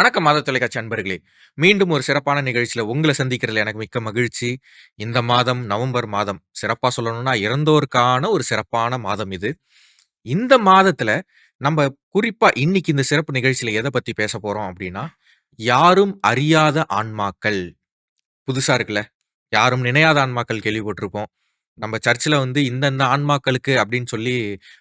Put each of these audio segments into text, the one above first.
வணக்கம் மாத தொலைக்காட்சி அன்பர்களே. மீண்டும் ஒரு சிறப்பான நிகழ்ச்சியில் உங்களை சந்திக்கிறதுல எனக்கு மிக்க மகிழ்ச்சி. இந்த மாதம் நவம்பர் மாதம் சிறப்பாக சொல்லணும்னா இறந்தோருக்கான ஒரு சிறப்பான மாதம் இது. இந்த மாதத்தில் நம்ம குறிப்பாக இன்னைக்கு இந்த சிறப்பு நிகழ்ச்சியில் எதை பற்றி பேச போகிறோம் அப்படின்னா யாரும் அறியாத ஆன்மாக்கள். புதுசாக இருக்குல்ல யாரும் நினையாத ஆன்மாக்கள் கேள்விப்பட்டிருப்போம். நம்ம சர்ச்சில் வந்து இந்தந்த ஆன்மாக்களுக்கு அப்படின்னு சொல்லி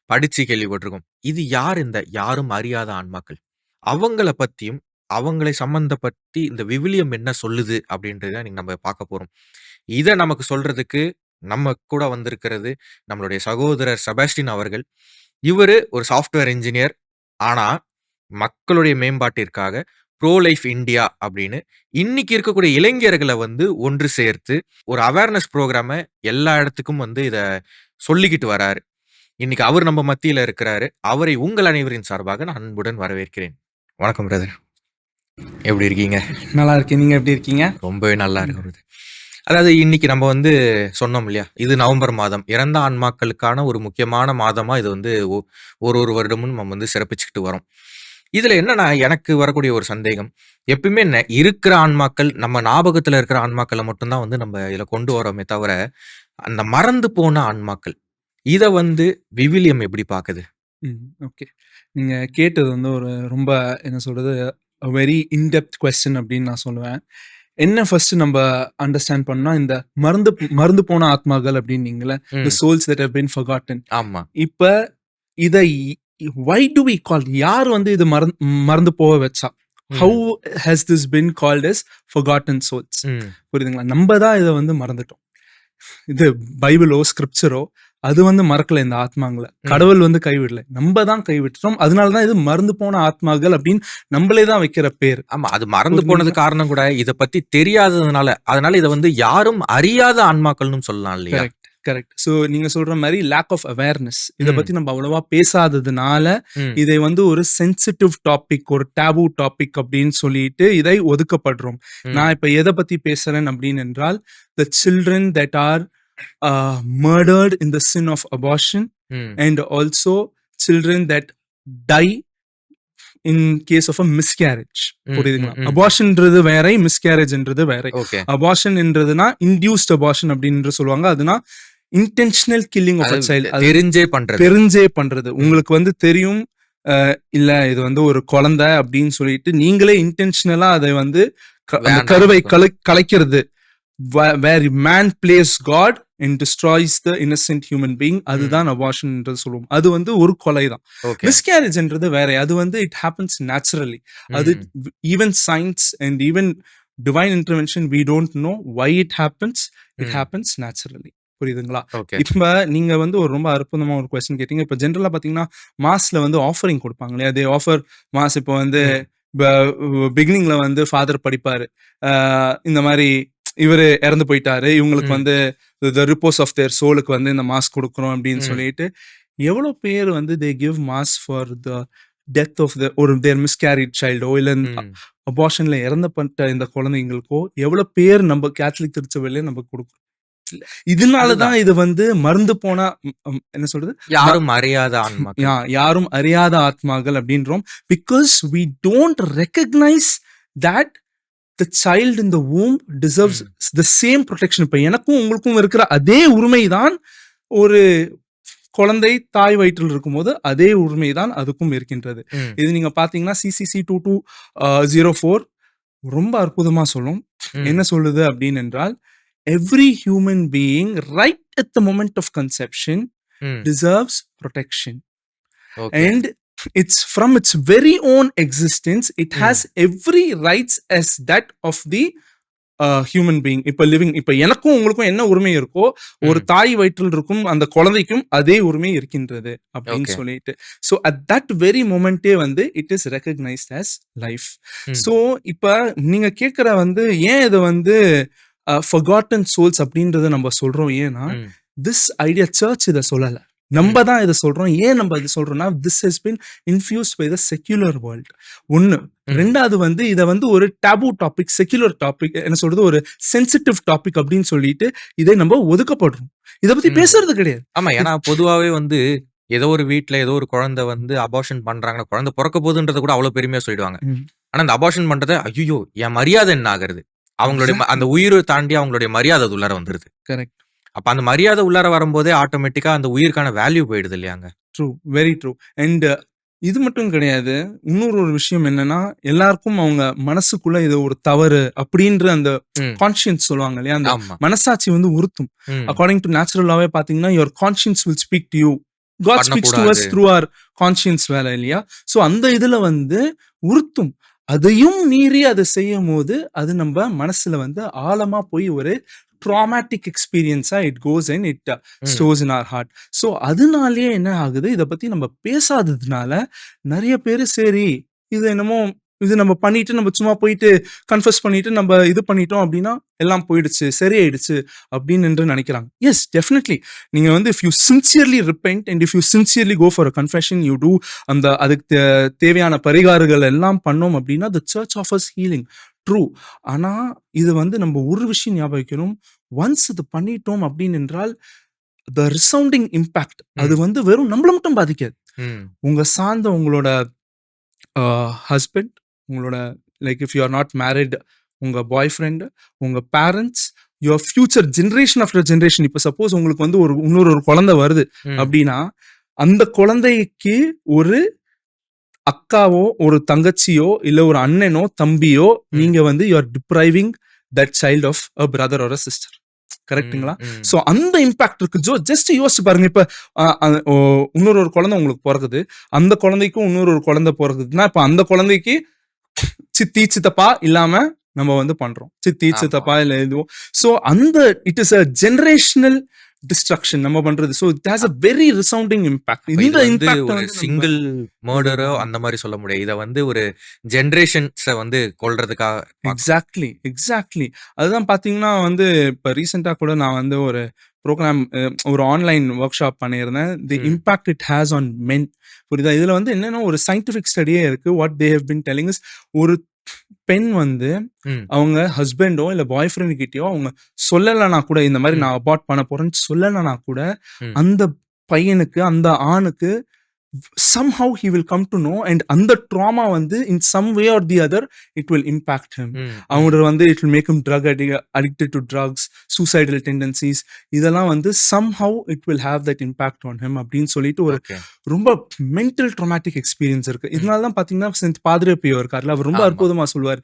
படித்து கேள்விப்பட்டிருக்கோம். இது யார் இந்த யாரும் அறியாத ஆன்மாக்கள்? அவங்கள பத்தியும் அவங்களை சம்பந்தப்பட்டு இந்த விவிலியம் என்ன சொல்லுது அப்படின்றத இன்னைக்கு நம்ம பார்க்க போறோம். இதை நமக்கு சொல்றதுக்கு நம்ம கூட வந்திருக்கிறது நம்மளுடைய சகோதரர் செபாஸ்டின் அவர்கள். இவரு ஒரு சாஃப்ட்வேர் இன்ஜினியர். ஆனா மக்களுடைய மேம்பாட்டிற்காக ப்ரோ லைஃப் இந்தியா அப்படின்னு இன்னைக்கு இருக்கக்கூடிய இளைஞர்களை வந்து ஒன்று சேர்த்து ஒரு அவேர்னஸ் ப்ரோக்ராமை எல்லா இடத்துக்கும் வந்து இதை சொல்லிக்கிட்டு வராரு. இன்னைக்கு அவர் நம்ம மத்தியில இருக்கிறாரு. அவரை உங்கள் அனைவரின் சார்பாக நான் அன்புடன் வரவேற்கிறேன். வணக்கம் பிரதர். எப்படி இருக்கீங்க? நல்லா இருக்கேன். நீங்க எப்படி இருக்கீங்க? ரொம்பவே நல்லா இருக்கு பிரதர் அதாவது இன்னைக்கு நம்ம வந்து சொன்னோம் இல்லையா? இது நவம்பர் மாதம். இறந்த ஆன்மாக்களுக்கான ஒரு முக்கியமான மாதமா இது வந்து ஒரு ஒரு வருடமும் நம்ம வந்து சிறப்பிச்சுக்கிட்டு வரோம். இதுல என்னன்னா எனக்கு வரக்கூடிய ஒரு சந்தேகம். எப்பயுமே நெ- இருக்கிற ஆன்மாக்கள் நம்ம ஞாபகத்துல இருக்கிற ஆன்மாக்களை மட்டும்தான் வந்து நம்ம இதுல கொண்டு வரோமே தவிர அந்த மறந்து போன ஆன்மாக்கள் இத வந்து விவிலியம் எப்படி பாக்குது ஓகே. நீங்க கேட்டது வந்து ஒரு ரொம்ப என்ன சொல்றது வெரி இன்டெப்த் கொஸ்டின் அப்படின்னு நான் சொல்லுவேன். என்ன ஃபர்ஸ்ட் நம்ம அண்டர்ஸ்டாண்ட் பண்ணா இந்த மறந்து மறந்து போன ஆத்மாக்கள் அப்படின்னீங்களே the souls that have been forgotten. ஆமா. இப்ப இதை வை டு வி கால் யார் வந்து இது மறந்து மறந்து போக வச்சா? How has this been called forgotten souls? ம், புரியுதுங்களா? நம்ம தான் இதை வந்து மறந்துட்டோம். இது பைபிளோ ஸ்கிரிப்சரோ அது வந்து மறக்கல இந்த ஆத்மாங்களை. கடவுள் வந்து கைவிடல. நம்ம தான் கைவிட்டுறோம் அதனாலதான் இது மறந்து போன ஆத்மாக்கள் அப்படின்னு நம்மளே தான் வைக்கிற பேர். ஆமா அது மறந்து போனது காரணம் கூட இத பத்தி தெரியாததுனால அதனால இத வந்து யாரும் அறியாத ஆன்மாக்கள்னு சொல்லலாம் இல்லையா? கரெக்ட் ஸோ நீங்க சொல்ற மாதிரி லேக் ஆஃப் அவேர்னஸ் இதை. பத்தி நம்ம அவ்வளவா பேசாததுனால இதை வந்து ஒரு சென்சிட்டிவ் டாபிக் ஒரு டேபு டாபிக் அப்படின்னு சொல்லிட்டு இதை ஒதுக்கப்படுறோம். நான் இப்ப எதை பத்தி பேசுறேன் அப்படின்னு என்றால் the children that are murdered in the sin of abortion hmm, and also children that die in case of a miscarriage. ம், புரியுதுங்களா. அபார்ஷன்ன்றது வேற மிஸ்கேரேஜ்ன்றது வேற. அபார்ஷன்ன்றதுனா இன்டியூஸ்ட் அபார்ஷன் அப்படின்னு சொல்லுவாங்க. அதுனா intentional killing of a child தெரிஞ்சே பண்றது. தெரிஞ்சே பண்றது. உங்களுக்கு வந்து தெரியும் இல்ல இது வந்து ஒரு குழந்தை அப்படின்னு சொல்லிட்டு நீங்களே இன்டென்ஷனலா அதை வந்து கருவை. கலை கலைக்கிறது. Where man plays God and destroys the innocent human being அதுதான் அபார்ஷன்ன்றது சொல்லுவோம். அது வந்து ஒரு கொலை தான் மிஸ்கேரேஜ்ன்றது வேற. அது வந்து இட் ஹேப்பன்ஸ் நேச்சுரலி அது even science and even divine intervention we don't know why it happens it. Happens naturally புரியுதுங்களா? இப்ப நீங்க வந்து ஒரு ரொம்ப அற்புதமா ஒரு கொஸ்டின் கேட்டீங்க. இப்ப ஜென்ரலா பாத்தீங்கன்னா மாஸ்ல வந்து ஆஃபரிங் கொடுப்பாங்க இல்லையா? அதே ஆஃபர் மாஸ் இப்போ வந்து பிகினிங்ல வந்து ஃபாதர் படிப்பாரு. இந்த மாதிரி இவரு இறந்து போயிட்டாரு. இவங்களுக்கு வந்து த ரிப்போஸ் ஆஃப் தேர் சோலுக்கு வந்து இந்த மாஸ் கொடுக்குறோம் அப்படின்னு சொல்லிட்டு எவ்வளவு பேர் வந்து they give mass for the death of the ஒரு தேர் மிஸ்கேரிட் சைல்டோ இல்ல. அபார்ஷன்ல இறந்தப்பட்ட இந்த குழந்தைங்களுக்கோ எவ்வளவு பேர் நம்ம கேத்தலிக் திருச்சபையில நம்ம கொடுக்குறோம் இதனாலதான் இது வந்து மறந்து போன என்ன சொல்றது? யாரும் அறியாத யா- யாரும் அறியாத ஆத்மாக்கள் அப்படின்றோம். Because we don't recognise that the child in the womb deserves the same protection இப்ப எனக்கும் உங்களுக்கும் இருக்கிற அதே உரிமை தான் ஒரு குழந்தை தாய் வயிற்றில் இருக்கும்போது அதே உரிமை தான் அதுக்கும் இருக்கின்றது. இது நீங்க பாத்தீங்கன்னா CCC two two zero four ரொம்ப அற்புதமா சொல்லும். என்ன சொல்லுது அப்படின்னு என்றால் every human being right at the moment of conception protection. Okay and it's from its very own existence. It ம், has every rights as that of the uh, human being. இப்ப living இப்ப எனக்கும் உங்களுக்கும் என்ன உரிமை இருக்கோ ஒரு ம். தாய் வயிற்றில் இருக்கும் அந்த குழந்தைக்கும் அதே உரிமை இருக்கின்றது அப்படின்னு சொல்லிட்டு. ஸோ அட் தட் வெரி மொமெண்டே வந்து it is recognised as life so இப்ப நீங்க கேட்குற வந்து ஏன் இது வந்து ஃபர்காட்டன் சோல்ஸ் அப்படின்றத நம்ம சொல்றோம்? ஏன்னா திஸ் ஐடியா சர்ச் இதை சொல்லல. நம்ம தான் இதை சொல்றோம். ஏன் நம்ம இது சொல்றோம்னா this has been infused by the secular world ஒன்னு ம், ரெண்டாவது வந்து இதை வந்து ஒரு டேபு டாபிக் செக்யூலர் டாபிக் என்ன சொல்றது ஒரு சென்சிட்டிவ் டாபிக் அப்படின்னு சொல்லிட்டு இதை நம்ம ஒதுக்கப்படுறோம். இதை பத்தி. பேசுறது கிடையாது. ஆமா ஏன்னா பொதுவாவே வந்து ஏதோ ஒரு வீட்ல ஏதோ ஒரு குழந்தை வந்து அபார்ஷன் பண்றாங்கன்னா குழந்தை பிறக்க போகுதுன்றத கூட அவ்வளவு பெருமையா சொல்லிடுவாங்க. ஆனா இந்த அபார்ஷன் பண்றத ஐயோ என் மரியாதை என்ன ஆகுறது? அவங்களுடைய அந்த உயிரை தாண்டி அவங்களுடைய மரியாதை உள்ளார வந்துருது. கரெக்ட் அப்ப அந்த மரியாதை உள்ளார வரும்போதே ஆட்டோமேட்டிக்கா அந்த உயிருக்கான வேல்யூ போயிடுது இல்லையாங்க? ட்ரூ வெரி ட்ரூ அண்ட் இது மட்டும் கிடையாது. இன்னொரு ஒரு விஷயம் என்னன்னா எல்லாருக்கும் அவங்க மனசுக்குள்ள இது ஒரு தவறு அப்படின்ற அந்த. கான்சியன்ஸ் சொல்லுவாங்க இல்லையா? அந்த மனசாட்சி வந்து உறுத்தும். அக்கார்டிங் டு நேச்சுரலாவே பாத்தீங்கன்னா your conscience will speak to you God speaks to us. Through our conscience வேலை இல்லையா? சோ அந்த இதுல வந்து உறுத்தும். அதையும் மீறி அதை செய்யும் போது அது நம்ம மனசுல வந்து ஆழமா போய் ஒரு ட்ராமேட்டிக் எக்ஸ்பீரியன்ஸா it goes and it. Stores in our heart so அதனாலேயே என்ன ஆகுது இதை பத்தி நம்ம பேசாததுனால நிறைய பேர் சரி இது என்னமோ இது நம்ம பண்ணிட்டு நம்ம சும்மா போயிட்டு கன்ஃபஸ் பண்ணிட்டு நம்ம இது பண்ணிட்டோம் அப்படின்னா எல்லாம் போயிடுச்சு சரியாயிடுச்சு அப்படின்னு என்று நினைக்கிறாங்க. எஸ் டெஃபினெட்லி நீங்க வந்து if you sincerely repent and if you sincerely go for a confession you do அந்த அதுக்கு தேவையான பரிகாரங்கள் எல்லாம் பண்ணோம் அப்படின்னா the church offers healing true ஆனா இது வந்து நம்ம ஒரு விஷயம் ஞாபகம் வைக்கணும். ஒன்ஸ் இது பண்ணிட்டோம் அப்படின்னு என்றால் த ரிசவுண்டிங் இம்பாக்ட் அது வந்து வெறும் நம்மள மட்டும் பாதிக்காது. உங்க சார்ந்த உங்களோட ஹஸ்பண்ட் உங்களோட like if you are not married உங்க பாய் ஃப்ரெண்டு உங்க parents your future generation after generation இப்போ சப்போஸ் உங்களுக்கு வந்து ஒரு இன்னொரு ஒரு குழந்தை வருது. அப்படின்னா அந்த குழந்தைக்கு ஒரு அக்காவோ ஒரு தங்கச்சியோ இல்ல ஒரு அண்ணனோ தம்பியோ நீங்க வந்து you are depriving that child of a brother ஒரு சிஸ்டர். ம். சோ அந்த இம்பாக்ட் இருக்கு ஜோ ஜஸ்ட் யோசிச்சு பாருங்க இப்ப இன்னொரு ஒரு குழந்தை உங்களுக்கு பிறகுது அந்த குழந்தைக்கும் இன்னொரு ஒரு குழந்தை பிறகுதுன்னா இப்ப அந்த குழந்தைக்கு சித்தி சித்தப்பா இல்லாம நம்ம வந்து பண்றோம். சித்தி. சித்தப்பா இல்ல எதுவும். சோ அந்த it is a generational destruction நம்ம பண்றது. So it has a very resounding impact இந்த இம்பாக்ட் ஒரு சிங்கிள் மர்டரோ அந்த மாதிரி சொல்ல முடியாது. இத வந்து ஒரு ஜெனரேஷன்ஸ வந்து கொல்றதுக்காக எக்ஸாக்ட்லி எக்ஸாக்ட்லி அதுதான் பாத்தீங்கன்னா வந்து இப்ப ரீசெண்டா கூட நான் வந்து ஒரு ப்ரோக்ராம் ஒரு ஆன்லைன் ஒர்க் ஷாப் பண்ணியிருந்தேன் the. Impact it has on men புரியுதா? இதுல வந்து என்னன்னா ஒரு சயின்டிபிக் ஸ்டடியே இருக்கு. What they have been telling is ஒரு பெண் வந்து ம். அவங்க ஹஸ்பண்டோ இல்ல பாய் ஃப்ரெண்ட் கிட்டயோ அவங்க சொல்லலைன்னா கூட இந்த மாதிரி ம். நான் அபார்ட் பண்ண போறேன்னு சொல்லலைன்னா கூட ம். அந்த பையனுக்கு அந்த ஆணுக்கு somehow he will come to know and அந்த ட்ராமா வந்து in some way or the other it will impact him. ம். அவங்க வந்து it will make him drug addic- addicted to drugs suicidal tendencies. இதெல்லாம் வந்து somehow it will have that impact on him அப்படின்னு சொல்லிட்டு ஒரு. ரொம்ப மென்டல் ட்ராமாட்டிக் எக்ஸ்பீரியன்ஸ் இருக்கு. இதனால தான் பாத்தீங்கன்னா சென்ட் பாதிரே பியோ இருக்கார்ல அவர் ரொம்ப. அற்புதமா சொல்லுவார்.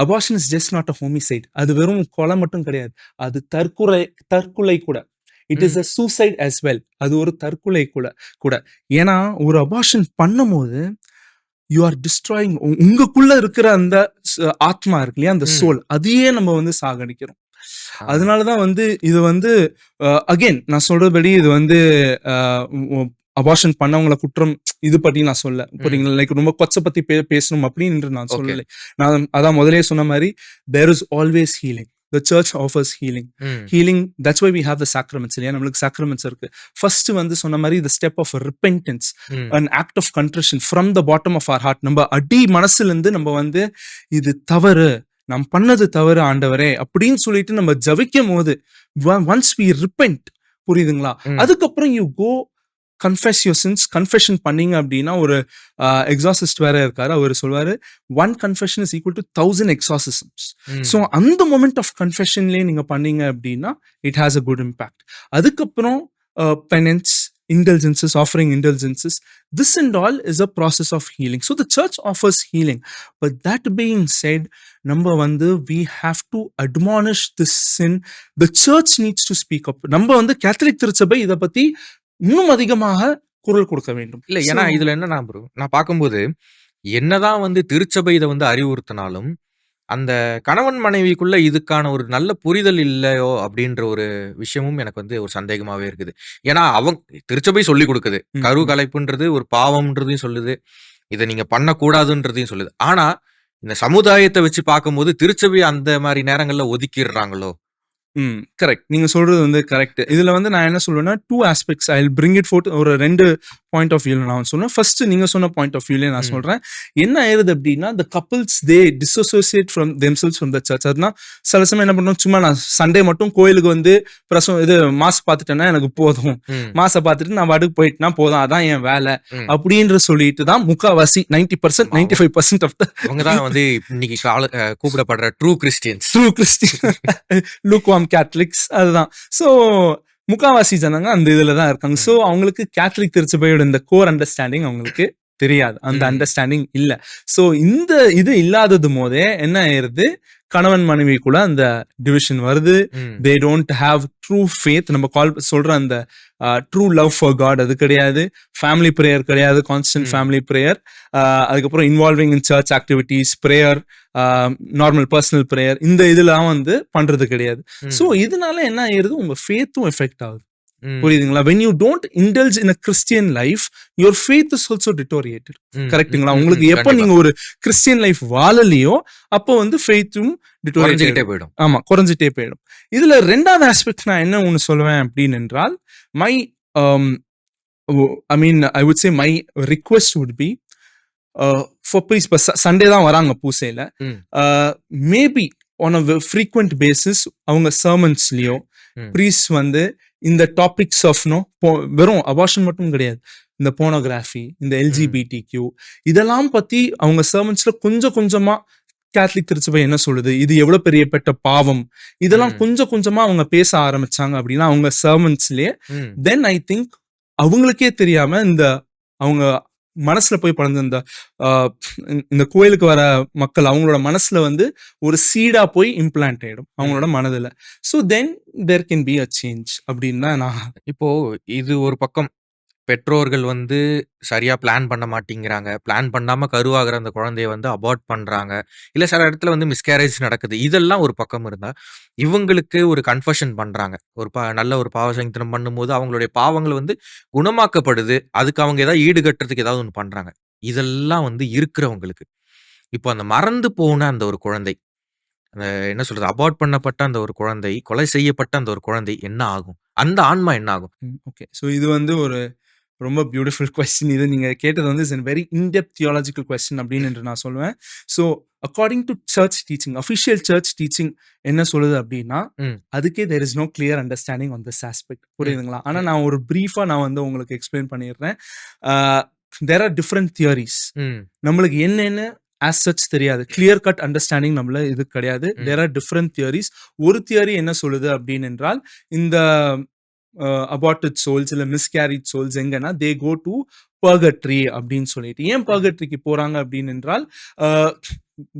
Abortion is just not a homicide அது வெறும் கொலை மட்டும் கிடையாது. அது தற்கொலை தற்கொலை கூட. It is a suicide as well அது ஒரு தற்கொலை கூட கூட. ஏன்னா ஒரு அபார்ஷன் பண்ணும்போது யூ ஆர் டிஸ்ட்ராயிங் உங்களுக்குள்ள இருக்கிற அந்த ஆத்மா இருக்கு இல்லையா அந்த. சோல் அதையே நம்ம வந்து சாகடிக்கிறோம். அதனாலதான் வந்து இது வந்து அகைன் நான் சொல்றபடி இது வந்து அபார்ஷன் பண்ணவங்கள குற்றம் இது பத்தி நான் சொல்ல. புரியுங்களா லைக் ரொம்ப கொச்ச பத்தி பேசணும் அப்படின்னு நான். சொல்லலை. நான் அதான் முதலே சொன்ன மாதிரி there is always healing the church offers healing. Healing that's why we have the sacraments இல்லையா? நம்மளுக்கு சாக்ரமெண்ட்ஸ் இருக்கு. ஃபர்ஸ்ட் வந்து சொன்ன மாதிரி the step of repentance. An act of contrition from the bottom of our heart நம்ம அடி மனசுல இருந்து நம்ம வந்து இது தவறு. நாம் பண்ணது தவறு ஆண்டவரே. அப்படின்னு சொல்லிட்டு நம்ம ஜபிக்கும் போது ஒன்ஸ் வி ரிப்பென்ட் புரியுதுங்களா? ம். அதுக்கப்புறம் you go confess your sins confession பண்ணீங்க அப்படின்னா ஒரு எக்ஸாசிஸ்ட் வேற இருக்காரு. அவர் சொல்வாரு one confession is equal to thousand exorcisms. So அந்த மொமெண்ட் ஆஃப் கன்ஃபெஷன்லேயே நீங்க பண்ணீங்க அப்படின்னா it has a good impact அதுக்கப்புறம் penance indulgences offering indulgences. This and all is a process of healing. So the church offers healing. But that being said number வந்து we have to admonish this sin. The church needs to speak up. நம்ம வந்து Catholic திருச்சபை இதை பத்தி இன்னும் அதிகமாக குரல் கொடுக்க வேண்டும். இல்ல ஏன்னா இதுல என்னன்னா ப்ரோ நான் பார்க்கும்போது என்னதான் வந்து திருச்சபை இதை வந்து அறிவுறுத்தினாலும் அந்த கணவன் மனைவிக்குள்ள இதுக்கான ஒரு நல்ல புரிதல் இல்லையோ அப்படின்ற ஒரு விஷயமும் எனக்கு வந்து ஒரு சந்தேகமாவே இருக்குது. ஏன்னா அவங்க திருச்சபை சொல்லி கொடுக்குது. கரு. கலைப்புன்றது ஒரு பாவம்ன்றதையும் சொல்லுது. இதை நீங்க பண்ணக்கூடாதுன்றதையும் சொல்லுது. ஆனா இந்த சமுதாயத்தை வச்சு பார்க்கும்போது திருச்சபை அந்த மாதிரி நேரங்கள்ல ஒதுக்கிடுறாங்களோ? ம். கரெக்ட். நீங்க சொல்றது வந்து கரெக்ட். இதுல வந்து நான் என்ன சொல்லுவேன்னா, 2 aspects I bring it forth ஒரு 2 பாயிண்ட் ஆஃப் வியூல நான் சொல்லுவேன். ஃபர்ஸ்ட் நீங்க சொன்ன பாயிண்ட் ஆஃப் வியூலயே நான். சொல்றேன். என்ன ஆயிருது அப்டின்னா, the couples they disassociate from themselves from the church. அதுனா சில சமயம் என்ன பண்ணுவோம், சும்மா நான் சண்டே மட்டும் கோயிலுக்கு வந்து பிரசவம் இது மாஸ் பார்த்துட்டேன்னா எனக்கு போதும். ம். மாஸ பார்த்துட்டு நான் பாட்டுக்கு போயிட்டேன்னா போதும். அதான் என் வேலை. ம். அப்டின்ற சொல்லிட்டு தான் முக்காவாசி 90% ஆமா. 95% ஆஃப் த அவங்க தான் வந்து இன்னைக்கு கூப்பிடப்படுற true Christians. True Christian lukewarm Catholics அதுதான். ஸோ முக்காவாசி ஜனங்க அந்த இதுல தான் இருக்காங்க. ஸோ. அவங்களுக்கு கேத்தலிக் திருச்சபையோட இந்த கோர் அண்டர்ஸ்டாண்டிங் அவங்களுக்கு தெரியாது. அந்த. அண்டர்ஸ்டாண்டிங் இல்ல. ஸோ இந்த இது இல்லாதது போதே என்ன ஆயிருது, கணவன் மனைவிக்குள்ள அந்த டிவிஷன் வருது. They don't have true faith நம்ம கால் சொல்ற அந்த ட்ரூ லவ் ஃபார் காட் அது கிடையாது. ஃபேமிலி பிரேயர் கிடையாது. கான்ஸ்டன்ட். Family prayer. அதுக்கப்புறம் involving in church activities, prayer, normal personal prayer இந்த இதெல்லாம் வந்து பண்றது கிடையாது. ஸோ. இதனால என்ன ஆயிருது, உங்க ஃபேத்தும் எஃபெக்ட் ஆகுது. புரியுதுங்களா? When you don't indulge in a Christian life, your faith is also deteriorated. கரெக்ட்டுங்களா? உங்களுக்கு. எப்ப. நீங்க ஒரு கிறிஸ்டியன் லைஃப் வாழலையோ, அப்போ வந்து ஃபேத்தும் டிட்டோரியேட் குறைஞ்சுகிட்டே ஆயிடும். போயிடும். ஆமா, குறைஞ்சிட்டே போயிடும். இதுல 2வது ஆஸ்பெக்ட் நான் என்ன ஒண்ணு சொல்லுவேன் அப்படின்னு என்றால், my I mean I would say my request would be இப்ப ச சண்டே தான் வராங்க பூசையில. Maybe on a frequent basis அவங்க சர்மன்ஸ்லயோ, ம். ப்ரீஸ்ட் வந்து இந்த டாபிக்ஸ் ஆஃப் நோ போ வெறும் அபார்ஷன் மட்டும் கிடையாது. இந்த போனோகிராஃபி, இந்த ம். எல்ஜிபிடிக்யூ இதெல்லாம் பத்தி அவங்க சர்மன்ஸ்ல கொஞ்சம் கொஞ்சமா கேத்தலிக் திருச்சபை என்ன சொல்லுது, இது எவ்வளவு பெரிய பெட்ட பாவம். இதெல்லாம். கொஞ்சம் கொஞ்சமா அவங்க பேச ஆரம்பிச்சாங்க அப்படின்னா, அவங்க சர்மன்ஸ்லயே. தென் ஐ திங்க் அவங்களுக்கே தெரியாம இந்த அவங்க மனசுல போய் படர்ந்த இந்த இந்த கோயிலுக்கு வர மக்கள் அவங்களோட மனசுல வந்து ஒரு சீடா போய் இம்ப்ளான்ட் ஆயிடும். அவங்களோட. மனதுல. So then there can be a change அப்படின்னு தான் நான் இப்போ இது ஒரு பக்கம் பெற்றோர்கள் வந்து சரியா பிளான் பண்ண மாட்டேங்கிறாங்க. பிளான் பண்ணாம கருவாகிற அந்த குழந்தைய வந்து அபார்ட் பண்றாங்க. இல்ல சில இடத்துல வந்து மிஸ்கேரேஜ் நடக்குது. இதெல்லாம் ஒரு பக்கம் இருந்தா, இவங்களுக்கு ஒரு கன்ஃபெஷன் பண்றாங்க. ஒரு ப நல்ல ஒரு பாவ சங்கீதனம் பண்ணும்போது அவங்களுடைய பாவங்கள் வந்து குணமாக்கப்படுது. அதுக்கு அவங்க ஏதாவது ஈடுகட்டுறதுக்கு ஏதாவது ஒண்ணு பண்றாங்க. இதெல்லாம் வந்து இருக்கிறவங்களுக்கு. இப்போ அந்த மறந்து போன அந்த ஒரு குழந்தை, அந்த என்ன சொல்றது? அபார்ட் பண்ணப்பட்ட அந்த ஒரு குழந்தை, கொலை செய்யப்பட்ட அந்த ஒரு குழந்தை என்ன ஆகும்? அந்த ஆன்மா என்ன ஆகும்? ம். ஓகே. ஸோ இது வந்து ஒரு ரொம்ப பியூட்டிஃபுல் கொஸ்டின் இது நீங்க கேட்டது வந்து is a very in depth theological question அப்படின்னு என்று நான் சொல்லுவேன். So according to church teaching, official church teaching என்ன சொல்லுது அப்படின்னா. அதுக்கே there is no clear understanding on this aspect. புரியுதுங்களா? ஆனா ம். நான் ஒரு பிரீஃபா நான் வந்து உங்களுக்கு எக்ஸ்பிளைன் பண்ணிடுறேன். There are different theories. நம்மளுக்கு என்னன்னு ஆஸ் சச் தெரியாது. கிளியர் கட் அண்டர்ஸ்டாண்டிங் நம்மள இது கிடையாது. There are different theories. ஒரு தியரி என்ன சொல்லுது அப்படின்னு என்றால், இந்த அ அபார்ட்டட் சோல்ஸ் இல்ல மிஸ்கேரேஜ் சோல்ஸ் எங்கன்னா, தே கோ டூ பர்கட்ரி அப்படின்னு சொல்லிட்டு. ஏன். பர்கட்ரிக்கு போறாங்க அப்படின்னு என்றால், அ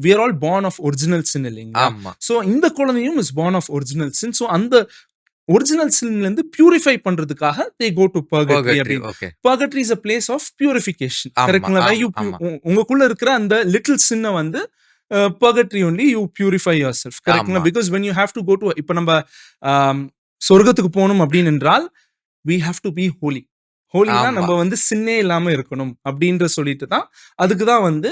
we are all born of original sin இல்லைங்களா? ஸோ இந்த குழந்தையும் is born of original sin. So அந்த ஒரிஜினல் சின்ல இருந்து பியூரிஃபை பண்றதுக்காக தே கோ டூ பர்கட்ரி. அப்படின்னு. Purgatory is a place of purification. ஆமா. உங்களுக்குள்ள இருக்கிற அந்த லிட்டில் சின்ன வந்து purgatory only you purify yourself. கரெக்ட்டுங்களா? ஆமா. Because when you have to go to இப்ப நம்ப அம் சொர்க்கத்துக்கு போணும் அப்படின்னு என்றால், we have to be holy. ஹோலினா. நம்ம வந்து சின்னே இல்லாம இருக்கணும் அப்படின்ற சொல்லிட்டு தான், அதுக்கு தான் வந்து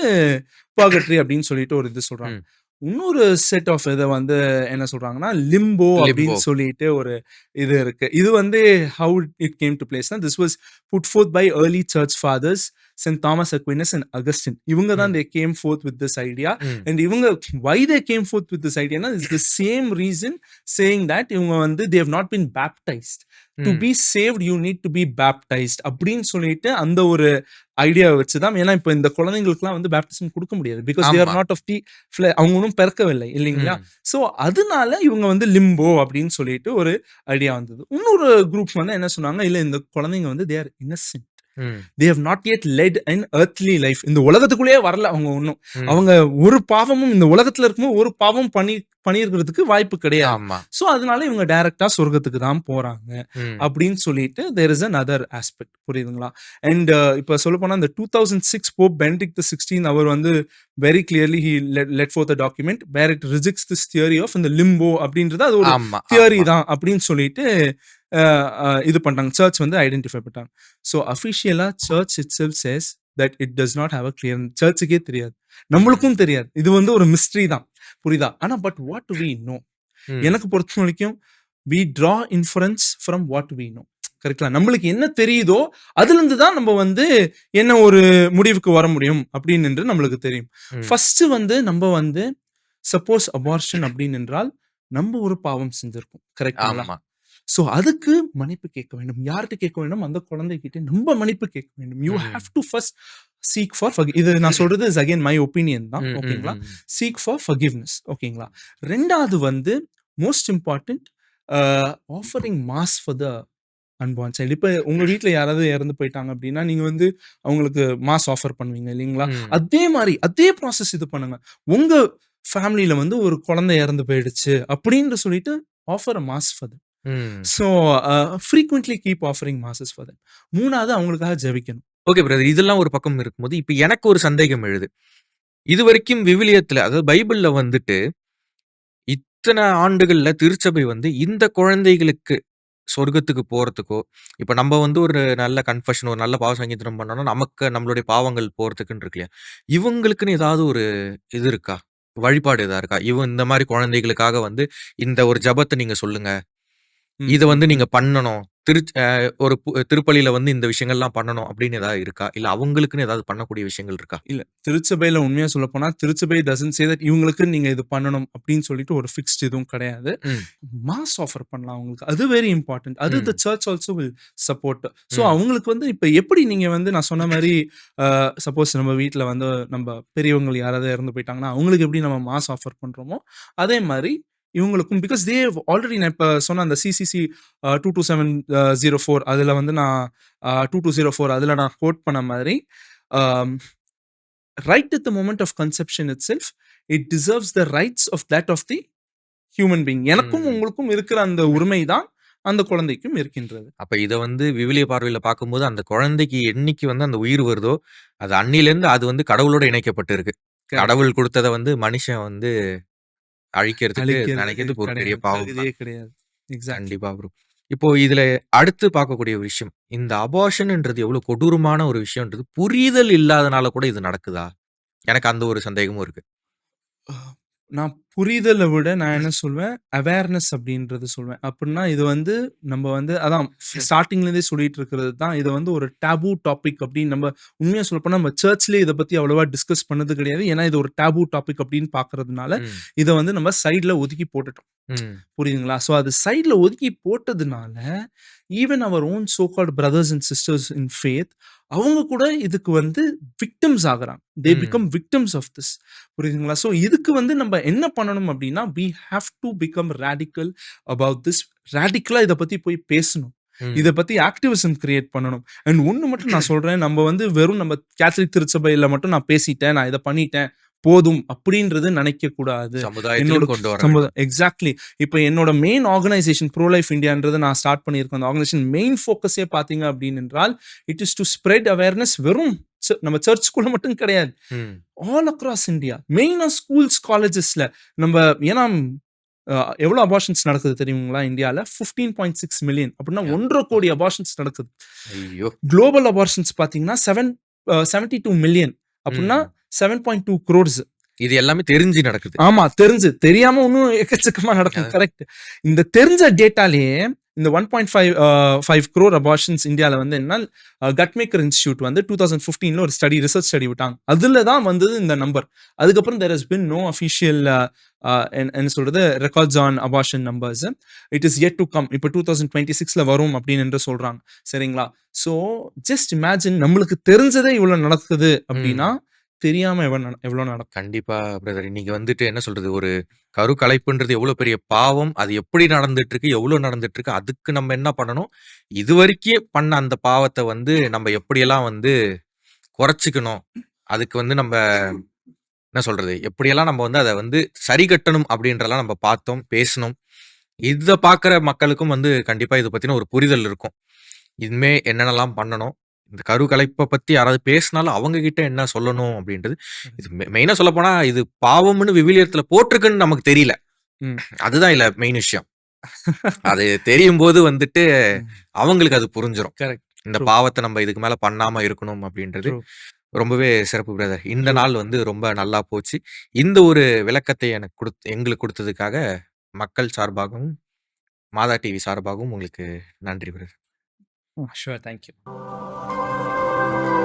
பர்கட்ரி அப்படின்னு சொல்லிட்டு ஒரு இது சொல்றாங்க. இன்னொரு செட் ஆஃப் இத வந்து என்ன சொல்றாங்கன்னா, லிம்போ. அப்படின்னு சொல்லிட்டு ஒரு இது இருக்கு. இது வந்து how it came to பிளேஸ்னா, this was put forth by early church fathers, Saint Thomas Aquinas and Augustine. இவங்க தான். They came forth with this idea. And இவங்க why they came forth with this ஐடியானா, is the same reason saying that இவங்க வந்து they have not been baptised. To. Be saved you need to be baptised அப்படின்னு சொல்லிட்டு அந்த ஒரு ஐடியாவ வச்சு தான் ஏன்னா இப்ப இந்த குழந்தைங்களுக்குலாம் வந்து பேப்டிசம் குடுக்க முடியாது. பிகாஸ் தே ஆர் ஆமா. நாட் ஆஃப் தி அவங்க இன்னும் பிறக்கவில்லை இல்லைங்களா? ஸோ அதனால இவங்க வந்து லிம்போ அப்படின்னு சொல்லிட்டு ஒரு ஐடியா வந்தது. இன்னொரு குரூப் வந்து என்ன சொன்னாங்க, இல்ல இந்த குழந்தைங்க வந்து they are innocent. They have not yet led an earthly life. இந்த உலகத்துக்குள்ளேயே வரல அவங்க இன்னும். ம். அவங்க ஒரு பாவமும் இந்த உலகத்துல இருக்கும்போது ஒரு பாவம் பண்ணி பண்ணியிருக்கிறதுக்கு வாய்ப்பு கிடையாது. ஸோ அதனால இவங்க டைரக்ட்டா சொர்க்கத்துக்கு தான் போறாங்க. அப்படின்னு சொல்லிட்டு தேர் இஸ் அனதர் ஆஸ்பெக்ட் புரியுதுங்களா? அண்ட் இப்ப சொல்லப்போனா இந்த 2006 போப் பெனடிக்ட் XVI அவர் வந்து very clearly he led forth a document where it rejects this theory of இந்த லிம்போ அப்படின்றது அது ஒரு. தியரி. தான் அப்படின்னு சொல்லிட்டு இது பண்றாங்க. சர்ச் வந்து ஐடென்டிஃபை பண்ணிட்டாங்க. So அஃபிஷியலா church itself says that it does not have a clear சர்ச்சுக்கே தெரியாது. நம்மளுக்கும் தெரியாது. இது வந்து ஒரு மிஸ்ட்ரி தான். புரியுதா? ஆனா பட் வாட் வி நோ? எனக்கு பொறுத்த வரைக்கும் we draw inference from what we know கரெக்டா நம்மளுக்கு என்ன தெரியுதோ அதுல தான் நம்ம வந்து என்ன ஒரு முடிவுக்கு வர முடியும் அப்படின்னு என்று நம்மளுக்கு தெரியும். ஃபர்ஸ்ட் வந்து நம்ம வந்து சப்போஸ் அபார்ஷன் அப்படின்னு என்றால் நம்ம ஒரு பாவம் செஞ்சிருக்கோம் கரெக்டுங்களா சோ அதுக்கு மன்னிப்பு கேட்க வேண்டும். யார்கிட்ட கேட்க வேண்டும் அந்த குழந்தைகிட்ட நம்ம மன்னிப்பு கேட்க வேண்டும். You. Have to first seek for இது நான் சொல்றது இஸ் அகைன் மை ஒப்பீனியன் தான். ஓகேங்களா. சீக் ஃபார் ஃபர்கிவ்னஸ் ஓகேங்களா? ரெண்டாவது வந்து most important offering mass for the unborn child இப்போ உங்க வீட்ல யாராவது இறந்து போயிட்டாங்க அப்படின்னா நீங்க வந்து அவங்களுக்கு மாஸ் ஆஃபர் பண்ணுவீங்க இல்லைங்களா. அதே மாதிரி அதே ப்ராசஸ் இது பண்ணுங்க. உங்க ஃபேமிலியில வந்து ஒரு குழந்தை இறந்து போயிடுச்சு அப்படின்னு சொல்லிட்டு offer mass for. So frequently keep offering masses for மூணாவது அவங்களுக்காக ஜெபிக்கணும் ஓகே பிரதர். இதெல்லாம் ஒரு பக்கம் இருக்கும்போது, இப்ப எனக்கு ஒரு சந்தேகம் எழுது. இதுவரைக்கும் விவிலியத்துல அதாவது பைபிள்ல வந்துட்டு, இத்தன ஆண்டுகள்ல திருச்சபை வந்து இந்த குழந்தைகளுக்கு சொர்க்கத்துக்கு போறதுக்கோ, இப்ப நம்ம வந்து ஒரு நல்ல கன்ஃபெஷன் ஒரு நல்ல பாவ சங்கீதனம் பண்ணோம்னா, நமக்கு நம்மளுடைய பாவங்கள் போறதுக்குன்னு இருக்கு இல்லையா? இவங்களுக்குன்னு ஏதாவது ஒரு இது இருக்கா? வழிபாடு எதா இருக்கா? இவன் இந்த மாரி குழந்தைகளுக்காக வந்து இந்த ஒரு ஜெபத்த நீங்க சொல்லுங்க. இத வந்து நீங்க பண்ணணும். திருச் அ ஒரு பு திருப்பலியில வந்து இந்த விஷயங்கள்லாம் பண்ணணும் அப்படின்னு ஏதாவது இருக்கா? இல்ல அவங்களுக்குன்னு ஏதாவது பண்ணக்கூடிய விஷயங்கள் இருக்கா? இல்ல திருச்சபையில உண்மையா சொல்லப் போனா திருச்சபை டசன்ட் சே தட் இவங்களுக்கு நீங்க இது பண்ணணும் அப்படின்னு சொல்லிட்டு ஒரு ஃபிக்ஸ்ட் எதுவும் கிடையாது. மாஸ் ஆஃபர் பண்ணலாம் அவங்களுக்கு அது வெரி இம்பார்ட்டன்ட் அது the. Church also will support so. அவங்களுக்கு வந்து இப்போ எப்படி நீங்க வந்து நான் சொன்ன மாதிரி சப்போஸ் நம்ம வீட்ல வந்து நம்ம பெரியவங்க யாராவது இறந்து போயிட்டாங்கன்னா அவங்களுக்கு எப்படி நம்ம மாஸ் ஆஃபர் பண்றோமோ அதே மாதிரி இவங்களுக்கும் பிகாஸ் தே ஆல்ரெடி நான் இப்போ சொன்ன அந்த CCC two two seven zero four அதில் வந்து நான் டூ டூ ஜீரோ ஃபோர் அதில் நான் கோட் பண்ண மாதிரி right at the moment of conception itself it deserves the rights of that of the human being எனக்கும் ம். உங்களுக்கும் இருக்கிற அந்த உரிமை தான் அந்த குழந்தைக்கும் இருக்கின்றது அப்ப இத வந்து விவிலிய பார்வையில பார்க்கும்போது, அந்த குழந்தைக்கு என்னைக்கு வந்து அந்த உயிர் வருதோ, அது அன்னிலேருந்து அது வந்து கடவுளோட இணைக்கப்பட்டு இருக்கு. கடவுள் குடுத்தத வந்து மனுஷன் வந்து அழிக்கிறதுக்கு அழிக்கிறது நினைக்கிறது ஒரு பெரிய கிடையாது பாவம் கண்டிப்பா ப்ரோ. இப்போ இதுல அடுத்து பார்க்கக்கூடிய ஒரு விஷயம். இந்த அபார்ஷன்ன்றது எவ்வளவு கொடூரமான ஒரு விஷயம்ன்றது புரிதல் இல்லாதனால கூட இது நடக்குதா? எனக்கு அந்த ஒரு சந்தேகமும் இருக்கு. நான் புரிதலை விட நான் என்ன சொல்வேன்? அவேர்னஸ் அப்படின்றது சொல்வேன். அப்படின்னா இது வந்து நம்ம வந்து அதான் ஸ்டார்டிங்லேருந்தே சொல்லிட்டு இருக்கிறது தான். இது வந்து ஒரு டேபு டாபிக் அப்படின்னு நம்ம உண்மையாக சொல்ல போனால் நம்ம சர்ச்லேயே இதை பற்றி அவ்வளோவா டிஸ்கஸ் பண்ணது கிடையாது. ஏன்னா இது ஒரு டேபு டாபிக் அப்படின்னு பார்க்கறதுனால. இதை வந்து நம்ம சைடில் ஒதுக்கி போட்டுட்டோம். புரியுதுங்களா? ஸோ அது சைடில் ஒதுக்கி போட்டதுனால even our own so called brothers and sisters in faith அவங்க கூட இதுக்கு வந்து விக்டம்ஸ் ஆகுறாங்க. They. Become victims of this புரியுதுங்களா? ஸோ இதுக்கு வந்து நம்ம என்ன பண்ணணும் அப்படின்னா we have to become radical about this ரேடிக்கலாக இதை பற்றி போய் பேசணும். இதை பத்தி ஆக்டிவிசம் கிரியேட் பண்ணணும். அண்ட் ஒன்று மட்டும் நான் சொல்றேன். நம்ம வந்து வெறும் நம்ம கேத்தலிக் திருச்சபையில மட்டும் நான் பேசிட்டேன். நான் இதை பண்ணிட்டேன். போதும் அப்படின்றது நினைக்க கூடாது. என்னோட எக்ஸாக்ட்லி இப்போ என்னோட மெயின் ஆர்கனைசேஷன் ப்ரோ லைஃப் இந்தியான்றது நான் ஸ்டார்ட் பண்ணியிருக்கேன். அந்த ஆர்கனைசேஷன் மெயின் ஃபோக்கஸே பார்த்தீங்க அப்படின்னு என்றால் it is to spread awareness வெறும் நம்ம சர்ச்சுக்குள்ள மட்டும் கிடையாது. ஆல் அக்ராஸ் இந்தியா மெயினாக ஸ்கூல்ஸ் காலேஜஸ்ல நம்ம ஏன்னா எவ்வளவு அபார்ஷன்ஸ் நடக்குது தெரியுங்களா இந்தியாவில் ஃபிஃப்டீன் பாயிண்ட் சிக்ஸ் மில்லியன் அப்படின்னா. ஒன்றரை கோடி அபார்ஷன்ஸ் நடக்குது! குளோபல் அபார்ஷன்ஸ் பார்த்தீங்கன்னா செவன் செவன்டி டூ மில்லியன் அப்படின்னா. செவன் பாயிண்ட் டூ க்ரோர்ஸ் இது எல்லாமே தெரிஞ்சு நடக்குது. ஆமா தெரிஞ்சு. தெரியாம இன்னும் எக்கச்சக்கமா நடக்கும். கரெக்ட் இந்த தெரிஞ்ச டேட்டாலேயே இந்த one point five five crore abortions இந்தியாவில் வந்து என்ன கட்மேக்கர் இன்ஸ்டியூட் வந்து டூ தௌசண்ட் ஃபிஃப்டீனில் ஒரு ஸ்டடி ரிசர்ச் ஸ்டடி விட்டாங்க. அதில் தான் வந்தது இந்த நம்பர் அதுக்கப்புறம் there has been no official என்ன சொல்றது records on abortion numbers it is yet to come இப்போ டூ தௌசண்ட் டுவெண்ட்டி சிக்ஸில் வரும் அப்படின்னு என்று சொல்றாங்க. சரிங்களா? ஸோ ஜஸ்ட் இமேஜின் நம்மளுக்கு தெரிஞ்சதே இவ்வளோ நடக்குது அப்படின்னா தெரியாம எவ்வளோ நட- எவ்வளோ நடக்கும் கண்டிப்பா பிரதர். இன்னைக்கு வந்துட்டு என்ன சொல்றது, ஒரு கரு கலைப்புன்றது எவ்வளோ பெரிய பாவம். அது எப்படி நடந்துட்டு இருக்கு, எவ்வளோ நடந்துட்டு இருக்கு. அதுக்கு நம்ம என்ன பண்ணணும், இதுவரைக்கும் பண்ண அந்த பாவத்த வந்து நம்ம எப்படியெல்லாம் வந்து குறைச்சுக்கணும். அதுக்கு வந்து நம்ம என்ன சொல்றது, எப்படியெல்லாம் நம்ம வந்து அத வந்து சரி கட்டணும் அப்படின்றலாம் நம்ம பார்த்தோம், பேசினோம். இத பார்க்குற மக்களுக்கும் வந்து கண்டிப்பா இத பத்தின ஒரு புரிதல் இருக்கும். இனிமே என்னென்னலாம் பண்ணணும். இந்த கரு கலைப்ப பத்தி யாராவது பேசினாலும் அவங்க கிட்ட என்ன சொல்லணும் அப்படின்றது இது மெயினா சொல்லப்போனா இது பாவம்னு விவிலியத்துல போட்டிருக்குன்னு நமக்கு தெரியல. அதுதான் இதுல மெயின் விஷயம். அது தெரியும்போது வந்துட்டு அவங்களுக்கு அது புரிஞ்சிரும். கரெக்ட் இந்த. பாவத்த நம்ம இதுக்கு மேல பண்ணாம இருக்கணும் அப்படின்றது. ரொம்பவே சிறப்பு பிரதர். இந்த. நாள் வந்து ரொம்ப நல்லா போச்சு. இந்த ஒரு விளக்கத்தை எனக்கு குடுத் எங்களுக்கு குடுத்ததுக்காக மக்கள் சார்பாகவும், மாதா டிவி சார்பாகவும் உங்களுக்கு நன்றி பிரதர். ஷூர். Thank you.